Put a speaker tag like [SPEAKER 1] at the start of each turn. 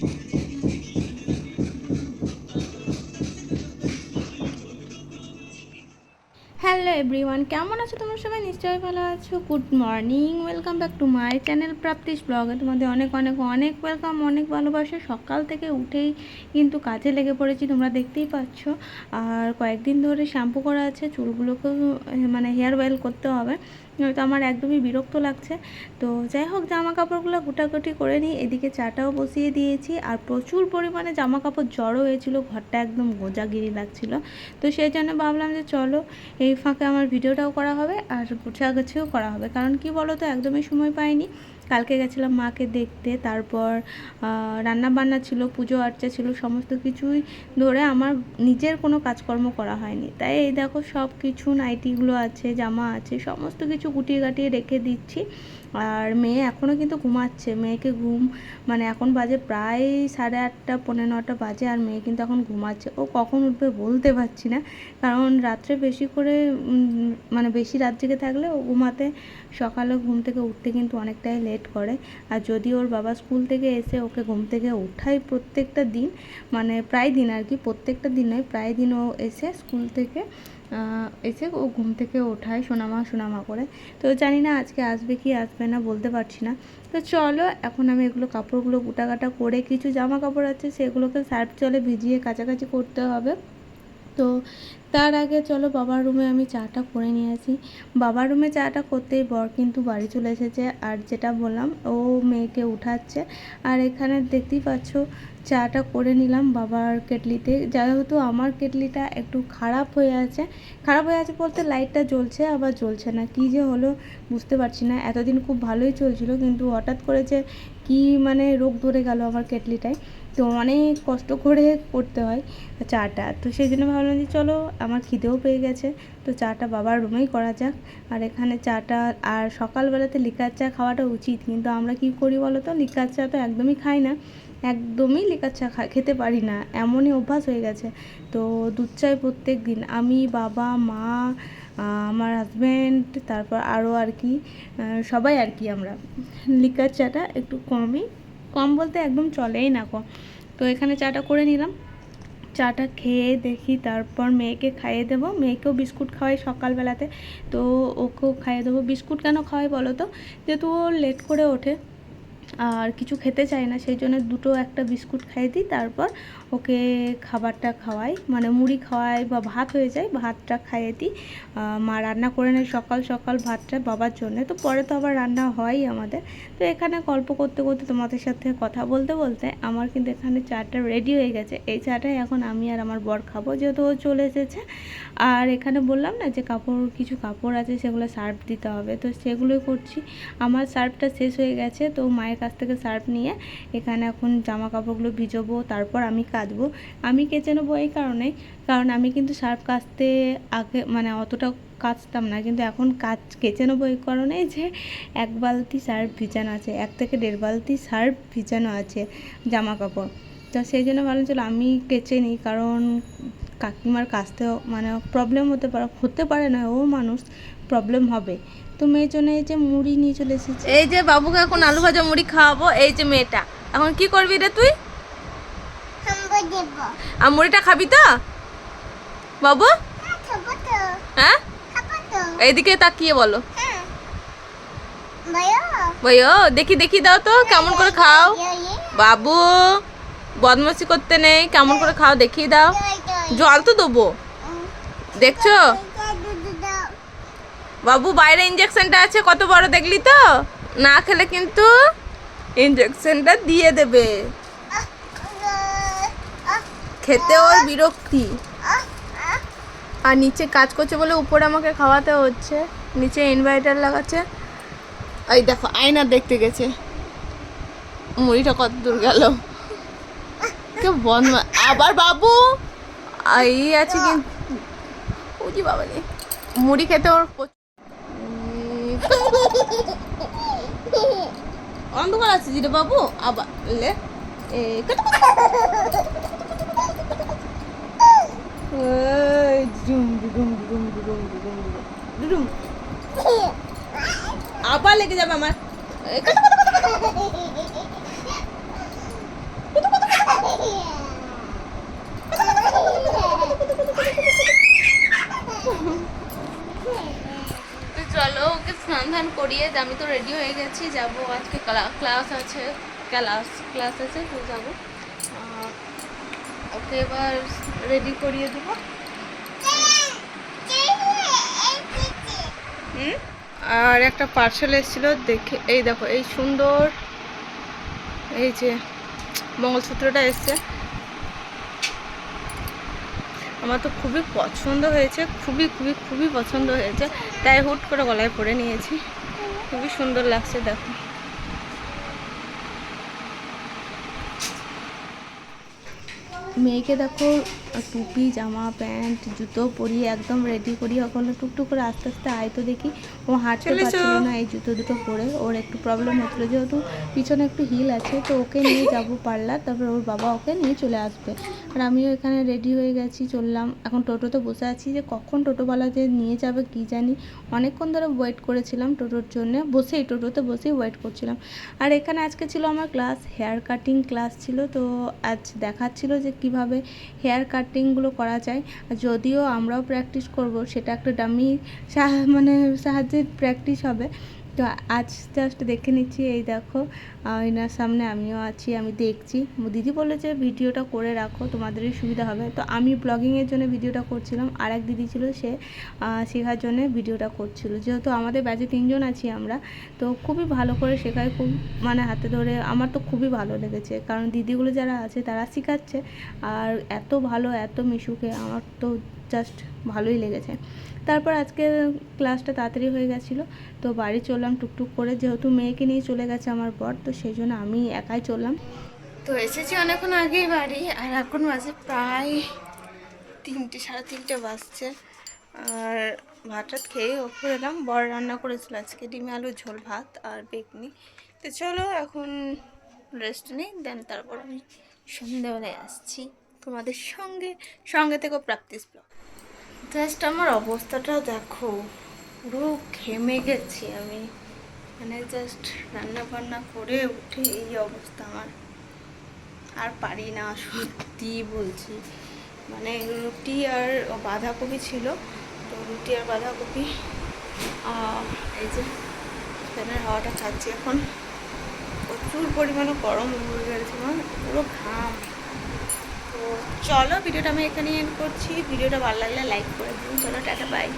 [SPEAKER 1] Hello everyone কেমন আছো তোমরা সবাই? নিশ্চয়ই ভালো আছো। Good morning welcome back to my channel Prapti's ব্লগে তোমাদের অনেক অনেক অনেক ওয়েলকাম অনেক ভালোবাসা। সকাল থেকে উঠেই কিন্তু কাজে লেগে পড়েছি, তোমরা দেখতেই পাচ্ছ। আর কয়েকদিন ধরে শ্যাম্পু করা আছে, চুলগুলোকেও মানে হেয়ার অয়েল করতে হবে। তো আমার একদমই বিরক্ত লাগছে। তো যাই হোক জামা কাপড়গুলো গুটাগুটি করে নিই। এদিকে চাটাও বসিয়ে দিয়েছি। আর প্রচুর পরিমাণে জামা কাপড় জড়ো হয়েছিল। ঘরটা একদম গোজাগিরি লাগছিল। তো সেই জন্য ভাবলাম যে চলো, এই ফাঁকে আমার ভিডিওটাও করা হবে আর গোছাগাছিও করা হবে। কারণ কি বলো তো একদমই সময় পাইনি। কালকে গেছিলাম মাকে দেখতে, তারপর রান্না বান্না ছিল, পুজো আর্চা ছিল, সমস্ত কিছুই ধরে আমার নিজের কোনো কাজকর্ম করা হয়নি। তাই এই দেখো সব কিছু নাইটিগুলো আছে, জামা আছে, সমস্ত কিছু গুটিয়ে গাটিয়ে রেখে দিচ্ছি। আর মেয়ে এখনও কিন্তু ঘুমাচ্ছে। মেয়েকে ঘুম মানে এখন বাজে প্রায় সাড়ে আটটা, পৌনে নটা বাজে আর মেয়ে কিন্তু এখন ঘুমাচ্ছে। ও কখন উঠবে বলতে পারছি না। কারণ রাত্রে বেশি করে মানে বেশি রাত জেগে থাকলে ও ঘুমাতে, সকালে ঘুম থেকে উঠতে কিন্তু অনেকটাই লেট করে। আর যদি ওর বাবা স্কুল থেকে এসে ওকে ঘুম থেকে ওঠাই প্রত্যেকটা দিন মানে প্রায় দিন আর কি, প্রত্যেকটা দিন নয়, প্রায় দিন ও এসে স্কুল থেকে এসে ও ঘুম থেকে ওঠায় সোনামা সোনামা করে। তো জানি না আজকে আসবে কি আসবে না, বলতে পারছি না। তো চলো, এখন আমি এগুলো কাপড়গুলো গুটাগাটা করে কিছু জামা কাপড় আছে, সেগুলোকে সার্ফ চলে ভিজিয়ে কাছাকাছি করতে হবে। তো তার আগে চলো বাবার রুমে আমি চাটা করে নিয়ে আসি। বাবার রুমে চাটা করতেই বর কিন্তু বাড়ি চলে এসেছে আর যেটা বললাম, ও মেয়েকে উঠাচ্ছে আর এখানে দেখতেই পাচ্ছ চাটা করে নিলাম বাবার কেটলিতে। যেহেতু আমার কেটলিটা একটু খারাপ হয়ে আছে, খারাপ হয়ে আছে বলতে লাইটটা জ্বলছে, আবার জ্বলছে না। কী যে হলো বুঝতে পারছি না। এতদিন খুব ভালোই চলছিল কিন্তু হঠাৎ করে যে কী মানে রোগ ধরে গেল আমার কেটলিটায়। তো অনেক কষ্ট করে করতে হয় চাটা। তো সেই জন্য ভাবলাম যে চলো আমার খিদেও পেয়ে গেছে। তো চাটা বাবার রুমেই করা যাক। আর এখানে চাটা, আর সকালবেলাতে লিকার চা খাওয়াটা উচিত। কিন্তু আমরা কি করি বলো তো? লিকার চা তো একদমই খাই না। একদমই লিকার চা খেতে পারি না। এমনই অভ্যাস হয়ে গেছে। তো দুধ চাই প্রত্যেক দিন। আমি, বাবা, মা আমার হাজব্যান্ড তারপর আরও আর কি সবাই আর কি আমরা। লিকার চাটা একটু কমই, কম বলতে একদম চলেই না কম। তো এখানে চাটা করে নিলাম। চাটা খেয়ে দেখি, তারপর মেয়েকে খাইয়ে দেবো। মেয়েকেও বিস্কুট খাওয়াই সকালবেলাতে। তো ওকেও খাইয়ে দেবো। বিস্কুট কেন খাওয়াই বলো তো? যেহেতু ও লেট করে ওঠে, আর কিছু খেতে চায় না, সেই জন্য দুটো একটা বিস্কুট খাইয়ে দিই, তারপর ওকে খাবারটা খাওয়াই মানে মুড়ি খাওয়াই বা ভাত হয়ে যায়, ভাতটা খাইয়ে দিই। মা রান্না করে নেয় সকাল সকাল ভাতটা বাবার জন্যে। তো পরে তো আবার রান্না হয়ই আমাদের। তো এখানে গল্প করতে করতে তোমাদের সাথে কথা বলতে বলতে আমার কিন্তু এখানে চাটা রেডি হয়ে গেছে। এই চাটাই এখন আমি আর আমার বর খাব, যেহেতু ও চলে এসেছে। আর এখানে বললাম না যে কাপড়, কিছু কাপড় আছে সেগুলো সার্ফ দিতে হবে। তো সেগুলোই করছি। আমার সার্ফটা শেষ হয়ে গেছে, তো মায়ের কাছ থেকে সার্ফ নিয়ে এখানে এখন জামা কাপড়গুলো ভিজোবো। তারপর আমি কাচবো আমি কেচে নেব কারণে, কারণ আমি কিন্তু সার্ফ কাচতে আগে মানে অতটা কাচতাম না, কিন্তু এখন কাচ কেচে নেব এই কারণে যে এক বালতি সার্ফ ভিজানো আছে, এক থেকে দেড় বালতি সার্ফ ভিজানো আছে জামা কাপড় তো সেই জন্য ভালো চলো আমি কেচে নিই, কারণ কাকিমার কাচতেও মানে প্রবলেম হতে পারে হতে পারে না, ও মানুষ প্রবলেম হবে। তো মেয়ের জন্য এই যে মুড়ি নিয়ে চলে এসেছি।
[SPEAKER 2] এই যে বাবুকে এখন আলু ভাজা মুড়ি খাওয়াবো, এই যে মেয়েটা। এখন কি করবি রে তুই? আর মুড়িটা খাবি তো? বাবু? হ্যাঁ এইদিকে তাকিয়ে বলো। ভাইও দেখি দেখি দাও তো কেমন করে খাও। বাবু বদমাসি করতে নেই কেমন করে খাও দেখিয়ে দাও। জল তো দেবো। দেখছ? বাবু বাইরে ইঞ্জেকশনটা আছে কত বড় দেখলি তো? না খেলে কিন্তু ইঞ্জেকশনটা দিয়ে দেবে। খেতে ওর বিরক্তি। আর নিচে কাজ করছে বলে উপরে আমাকে খাওয়াতে হচ্ছে। নিচে ইনভার্টার লাগাচ্ছে। এই দেখো, আয়না দেখতে গেছে। মুড়িটা কত দূর গেল। কে বন্ধ আবার বাবু? এই আছে কিন্তু। বাবা রে। মুড়ি খেতে ওর অন্ধকার আছে রে বাবু। আবার লে আবার লেগে যাবে আমার। চলো, ওকে স্নান ধান করিয়ে আমি তো রেডি হয়ে গেছি, যাব। আজকে ক্লাস আছে ক্লাস ক্লাস আছে, তো যাব। ওকে এবার রেডি করিয়ে দেবো। হুম? আর একটা পার্সেল এসেছিল, দেখে, এই দেখো, এই সুন্দর, এই যে মঙ্গলসূত্রটা এসছে। আমার তো খুবই পছন্দ হয়েছে, খুবই খুবই খুবই পছন্দ হয়েছে। তাই হুট করে গলায় পরে নিয়েছি। খুবই সুন্দর লাগছে, দেখো।
[SPEAKER 1] মেয়েকে দেখো টুপি জামা প্যান্ট জুতো পরিয়ে একদম রেডি করি ওখানে টুকটুক করে আস্তে আস্তে আয়তো দেখি। ও হাঁটতে পারছিল না এই জুতো দুটো পরে। ওর একটু প্রবলেম হচ্ছিল যেহেতু পিছনে একটু হিল আছে তো ওকে নিয়ে যাব পারলার তারপর ওর বাবা ওকে নিয়ে চলে আসবে। আর আমিও এখানে রেডি হয়ে গেছি চললাম। এখন টোটোতে বসে আছি যে কখন টোটোওয়ালা যে নিয়ে যাবে কি জানি। অনেকক্ষণ ধরে ওয়েট করেছিলাম টোটোর জন্য বসেই টোটোতে বসেই ওয়েট করছিলাম। আর এখানে আজকে ছিল আমার ক্লাস হেয়ার কাটিং ক্লাস ছিল তো আজ দেখাচ্ছিল যে কীভাবে হেয়ার কাটিংগুলো করা যায়। যদিও আমরাও প্র্যাকটিস করব, সেটা একটা ডামি মানে সাহায্যে প্র্যাকটিস হবে। তো আজ জাস্ট দেখে নিচ্ছি এই দেখো আহ, এনার সামনে আমিও আছি আমি দেখছি। দিদি বলে যে ভিডিওটা করে রাখো তোমাদেরই সুবিধা হবে। তো আমি ব্লগিংয়ের জন্য ভিডিওটা করছিলাম আর এক দিদি ছিল সে শেখার জন্য ভিডিওটা করছিল। যেহেতু আমাদের ব্যাচে তিনজন আছি আমরা তো খুবই ভালো করে শেখায় খুব মানে হাতে ধরে আমার তো খুবই ভালো লেগেছে। কারণ দিদিগুলো যারা আছে তারা শেখাচ্ছে আর এত ভালো এত মিশুকে আমার তো জাস্ট ভালোই লেগেছে। তারপর আজকে ক্লাসটা তাড়াতাড়ি হয়ে গেছিল, তো বাড়ি চললাম টুকটুক করে, যেহেতু মেয়েকে নিয়ে চলে গেছে আমার বর, তো সেই জন্য আমি একাই চললাম।
[SPEAKER 2] তো এসেছি অনেকক্ষণ আগেই বাড়ি, আর এখন বাজে প্রায় তিনটে, সাড়ে তিনটে বাজছে। আর ভাত টাত খেয়ে ওপর এলাম। বড় রান্না করেছিল আজকে ডিমে, আলু, ঝোল, ভাত আর বেগনি। তো চলো এখন রেস্ট নেই দেন তারপর আমি সন্ধ্যেবেলায় আসছি তোমাদের সঙ্গে। সঙ্গে থেকেও প্র্যাকটিস ব্লগ। জাস্ট আমার অবস্থাটা দেখো, পুরো ঘেমে গেছি আমি। মানে জাস্ট রান্না বান্না করে উঠে এই অবস্থা আমার। আর পারি না সত্যি বলছি। মানে রুটি আর বাঁধাকপি ছিল, তো রুটি আর বাঁধাকপি এই যে ফ্যানের হাওয়াটা খাচ্ছি এখন। প্রচুর পরিমাণে গরম হয়ে গেছে আমার, পুরো ঘাম। চলো, ভিডিওটা আমি এখানে এন্ড করছি। ভিডিওটা ভালো লাগলে লাইক করে দিন চলো, টাটা বাই